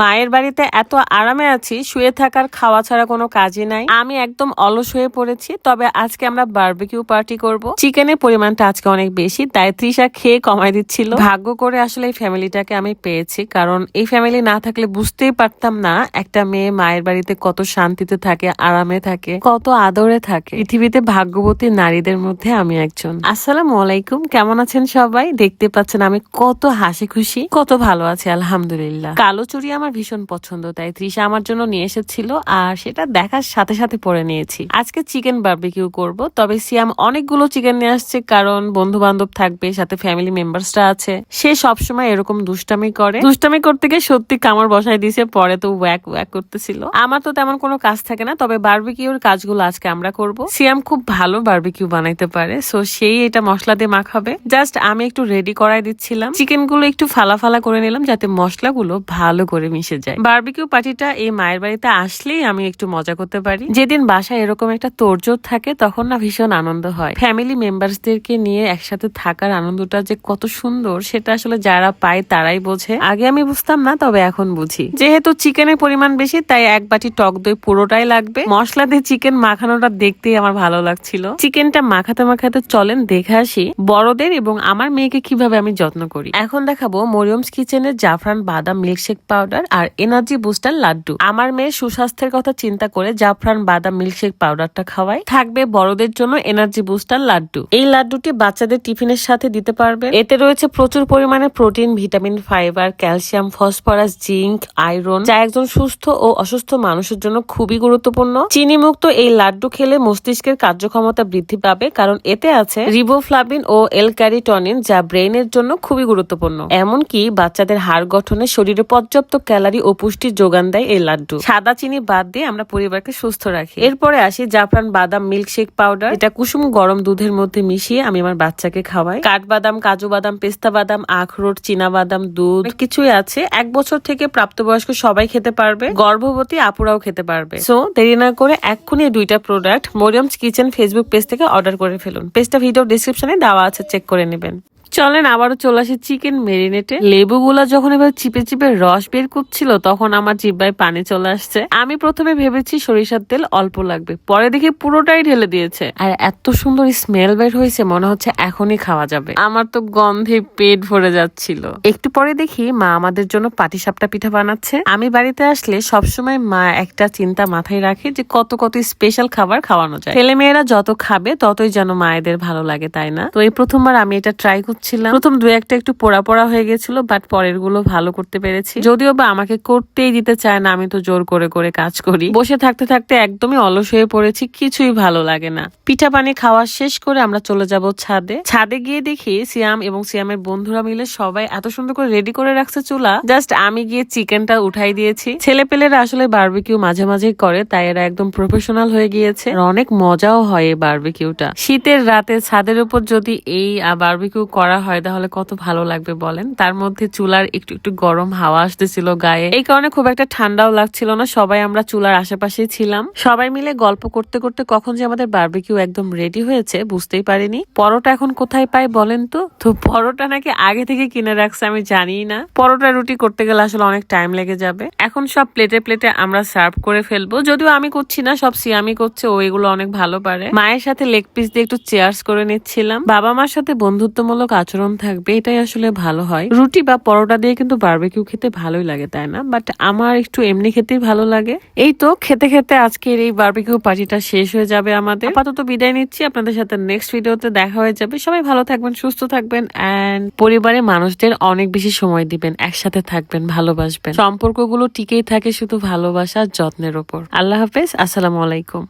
মায়ের বাড়িতে এত আরামে আছি, শুয়ে থাকার খাওয়া ছাড়া কোনো কাজই নাই। আমি একদম অলস হয়ে পড়েছি, তবে আজকে আমরা বারবিকিউ পার্টি করব। চিকেনের পরিমাণটা আজকে অনেক বেশি, তাই তৃষা খেয়ে কমাই দিচ্ছিল। ভাগ্য করে আসলে এই ফ্যামিলিটাকে আমি পেয়েছি, কারণ এই ফ্যামিলি না থাকলে বুঝতেই পারতাম না, একটা মেয়ে মায়ের বাড়িতে কত শান্তিতে থাকে, আরামে থাকে, কত আদরে থাকে। পৃথিবীতে ভাগ্যবতী নারীদের মধ্যে আমি একজন। আসসালামু আলাইকুম, কেমন আছেন সবাই? দেখতে পাচ্ছেন আমি কত হাসি খুশি কত ভালো আছি, আলহামদুলিল্লাহ। কালো চুড়ি আমার ভীষণ পছন্দ, তাই তৃষা আমার জন্য নিয়ে এসেছিল আর সেটা দেখার সাথে সাথে পরে নিয়েছি। আজকে চিকেন বারবিকিউ করব, তবে সিয়াম অনেকগুলো চিকেন নিয়ে আসছে কারণ বন্ধু বান্ধব থাকবে, সাথে ফ্যামিলি মেম্বার্সরা আছে। সে সবসময় এরকম দুষ্টামি করে। দুষ্টামি করতে গিয়ে সত্যি কামড় বসাই দিয়েছে, পরে তো ওয়াক ওয়াক করতেছিল। আমার তো তেমন কোনো কাজ থাকে না, তবে বারবিকিউর কাজগুলো আজকে আমরা করব। সিয়াম খুব ভালো বারবিকিউ বানাইতে পারে সো সেই এটা মশলা দিয়ে মাখাবে। জাস্ট আমি একটু রেডি করাই দিচ্ছিলাম। চিকেনগুলো একটু ফালা ফালা করে নিলাম, যাতে মশলাগুলো ভালো করে মিশে যায়। বারবিকিউ পার্টিটা এই মায়ের বাড়িতে আসলেই আমি একটু মজা করতে পারি। যেদিন বাসায় এরকম একটা তোরজোর থাকে, তখন না ভীষণ আনন্দ হয়। ফ্যামিলি মেম্বারসদেরকে নিয়ে একসাথে থাকার আনন্দটা যে কত সুন্দর, সেটা আসলে যারা পায় তারাই বোঝে। আগে আমি বুঝতাম না, তবে এখন বুঝি। যেহেতু চিকেনের পরিমাণ বেশি, তাই এক বাটি টক দই পুরোটাই লাগবে। মশলা দিয়ে চিকেন মাখানোটা দেখতেই আমার ভালো লাগছিল। চিকেনটা মাখাতে মাখাতে চলেন, দেখে আসি বড়দের এবং আমার মেয়েকে কীভাবে আমি যত্ন করি। এখন দেখাবো মরিয়মস কিচেনের জাফরান বাদাম মিল্কশেক পাউডার আর এনার্জি বুস্টার লাড্ডু। আমার মেয়ের সুস্বাস্থ্যের কথা চিন্তা করে জাফরান বাদাম মিল্কশেক পাউডারটা খাওয়াই থাকবে বড়দের জন্য এনার্জি বুস্টার লাড্ডু। এই লাড্ডুটি বাচ্চাদের টিফিনের সাথে দিতে পারবে। এতে রয়েছে প্রচুর পরিমাণে protein, vitamin, fibre, calcium, phosphorus, zinc, iron, যা একজন সুস্থ ও অসুস্থ মানুষের জন্য খুবই গুরুত্বপূর্ণ। চিনি মুক্ত এই লাড্ডু খেলে মস্তিষ্কের কার্যক্ষমতা বৃদ্ধি পাবে কারণ এতে আছে রিবোফ্লাভিন ও এল ক্যারিটনিন যা ব্রেইনের জন্য খুবই গুরুত্বপূর্ণ। এমনকি বাচ্চাদের হাড় গঠনে শরীরে পর্যাপ্ত ক্যালারি ও পুষ্টির যোগান দেয় এই লাড্ডু। সাদা চিনি বাদ দিয়ে আমরা পরিবারকে সুস্থ রাখি। এরপরে আসি জাফরান বাদাম মিল্কশেক পাউডার। এটা কুসুম গরম দুধের মধ্যে মিশিয়ে আমি আমার বাচ্চাকে খাওয়াই। কাঠবাদাম, কাজু বাদাম, পেস্তা বাদাম, আখরোট, চীনা বাদাম, দুধ কিছুই আছে। এক বছর থেকে প্রাপ্তবয়স্ক সবাই খেতে পারবে। গর্ভবতী আপুরাও খেতে পারবে। সো দেরি না করে এক্ষুনি দুইটা product Mariyam's Kitchen Facebook page থেকে অর্ডার করে ফেলুন। পেজটা ভিডিও ডিসক্রিপশনে দেওয়া আছে চেক করে নেবেন। চলেন আবারও চলে আসি চিকেন মেরিনেটে লেবুগুলা যখন এবার চিপে চিপে রস বের করছিল, তখন আমার জিব্বায় পানি চলে আসছে। আমি প্রথমে ভেবেছি সরিষার তেল অল্প লাগবে, পরে দেখি পুরোটাই ঢেলে দিয়েছে। আর এত সুন্দর স্মেল বের হয়েছে, মনে হচ্ছে এখনই খাওয়া যাবে। আমার তো গন্ধে পেট ভরে যাচ্ছিল। একটু পরে দেখি মা আমাদের জন্য পাটিসাপটা পিঠা বানাচ্ছে। আমি বাড়িতে আসলে সবসময় মা একটা চিন্তা মাথায় রাখে যে কত কত স্পেশাল খাবার খাওয়ানো যায়। ছেলে মেয়েরা যত খাবে, ততই যেন মায়েদের ভালো লাগে, তাই না? তো এই প্রথমবার আমি এটা ট্রাই করছিলাম প্রথম দু একটা একটু পোড়া পোড়া হয়ে গেছিল বাট পরেরগুলো ভালো করতে পেরেছি। যদিও বা আমাকে করতেই দিতে চায় না, আমি তো জোর করে করে কাজ করি। বসে থাকতে থাকতে একদমই অলস হয়ে পড়েছি, কিছুই ভালো লাগে না। পিঠা পানি খাওয়া শেষ করে আমরা চলে যাব ছাদে। ছাদে গিয়ে দেখি সিয়াম এবং সিয়ামের বন্ধুরা মিলে সবাই এত সুন্দর করে রেডি করে রাখছে চুলা। জাস্ট আমি গিয়ে চিকেনটা উঠাই দিয়েছি। ছেলে পেলেরা আসলে বারবিকিউ মাঝে মাঝে করে, তাই এরা একদম প্রফেশনাল হয়ে গিয়েছে। অনেক মজাও হয় এই বারবিকিউটা শীতের রাতে ছাদের উপর যদি এই বারবিকিউ করা হয়, তাহলে কত ভালো লাগবে বলেন? তার মধ্যে চুলার একটু একটু গরম হাওয়া আসতেছিল গায়ে। এই কারণে খুব একটা ঠান্ডাও লাগছিল না, সবাই আমরা চুলার আশেপাশেই ছিলাম। সবাই মিলে গল্প করতে করতে কখন যে আমাদের বার্বিকিউ একদম রেডি হয়েছে, বুঝতেই পারিনি। পরোটা এখন কোথায় পাই বলেন তো? তো পরোটা নাকি আগে থেকে কিনে রাখছে আমি জানি না। পরোটা রুটি করতে গেলে আসলে অনেক টাইম লেগে যাবে। এখন সব প্লেটে প্লেটে আমরা সার্ভ করে ফেলব। যদিও আমি করছি না, সব সিয়ামি করছে, ও এগুলো অনেক ভালো পারে। মায়ের সাথে লেগ পিস দিয়ে একটু চেয়ার্স করে নিচ্ছিলাম। বাবা মার সাথে বন্ধুত্বমূলক আচরণ থাকবে, এটাই আসলে ভালো হয়। রুটি বা পরোটা দিয়ে কিন্তু বারবিকিউ খেতে ভালোই লাগে, তাই না? বাট আমার একটু এমনি খেতেই ভালো লাগে। এই তো খেতে খেতে আজকের এই বারবিকিউ পার্টিটা শেষ হয়ে যাবে আমাদের। আপাতত বিদায় নিচ্ছি। আপনাদের সাথে নেক্সট ভিডিওতে দেখা হয়ে যাবে। সবাই ভালো থাকবেন, সুস্থ থাকবেন। অ্যান্ড পরিবারের মানুষদের অনেক বেশি সময় দিবেন, একসাথে থাকবেন, ভালোবাসবেন। সম্পর্কগুলো টিকেই থাকে শুধু ভালোবাসা যত্নের ওপর। আল্লাহ হাফেজ, আসসালামু আলাইকুম।